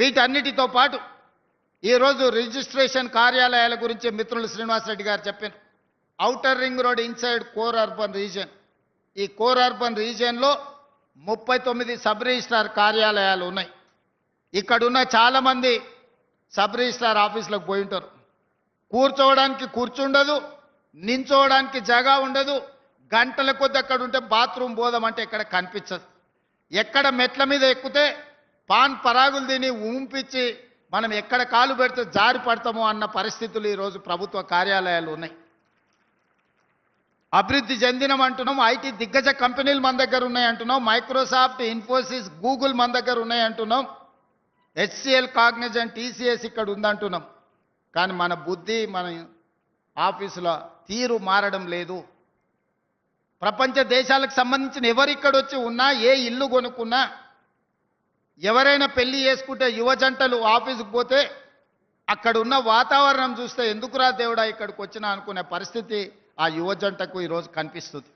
వీటన్నిటితో పాటు ఈరోజు రిజిస్ట్రేషన్ కార్యాలయాల గురించి మిత్రులు శ్రీనివాసరెడ్డి గారు చెప్పారు. Outer ring road inside core urban region. ఈ కోర్ అర్బన్ రీజియన్లో ముప్పై తొమ్మిది సబ్ రిజిస్ట్రార్ కార్యాలయాలు ఉన్నాయి. ఇక్కడున్న చాలామంది సబ్ రిజిస్ట్రార్ ఆఫీసులకు పోయి ఉంటారు. కూర్చోవడానికి కూర్చుండదు నించోవడానికి జగా ఉండదు గంటల కొద్ది అక్కడ ఉంటే బాత్రూమ్ పోదామంటే ఇక్కడ కనిపించదు. ఎక్కడ మెట్ల మీద ఎక్కితే పాన్ పరాగులు తిని ఉంపించి మనం ఎక్కడ కాలు పెడితే జారి పడతామో అన్న పరిస్థితులు ఈరోజు ప్రభుత్వ కార్యాలయాలు ఉన్నాయి. అభివృద్ధి చెందినం అంటున్నాం ఐటీ దిగ్గజ కంపెనీలు మన దగ్గర ఉన్నాయి అంటున్నాం మైక్రోసాఫ్ట్ ఇన్ఫోసిస్ గూగుల్ మన దగ్గర ఉన్నాయి అంటున్నాం హెచ్సిఎల్ కాగ్నిజన్ టీసీఎస్ ఇక్కడ ఉందంటున్నాం కానీ మన బుద్ధి మన ఆఫీసులో తీరు మారడం లేదు. ప్రపంచ దేశాలకు సంబంధించిన ఎవరు ఇక్కడ వచ్చి ఉన్నా ఏ ఇల్లు కొనుక్కున్నా ఎవరైనా పెళ్ళి చేసుకుంటే యువ జంటలు ఆఫీసుకు పోతే అక్కడ ఉన్న వాతావరణం చూస్తే ఎందుకురా దేవుడా ఇక్కడికి వచ్చినా అనుకునే పరిస్థితి ఆ యువ జంటకు ఈరోజు కనిపిస్తుంది.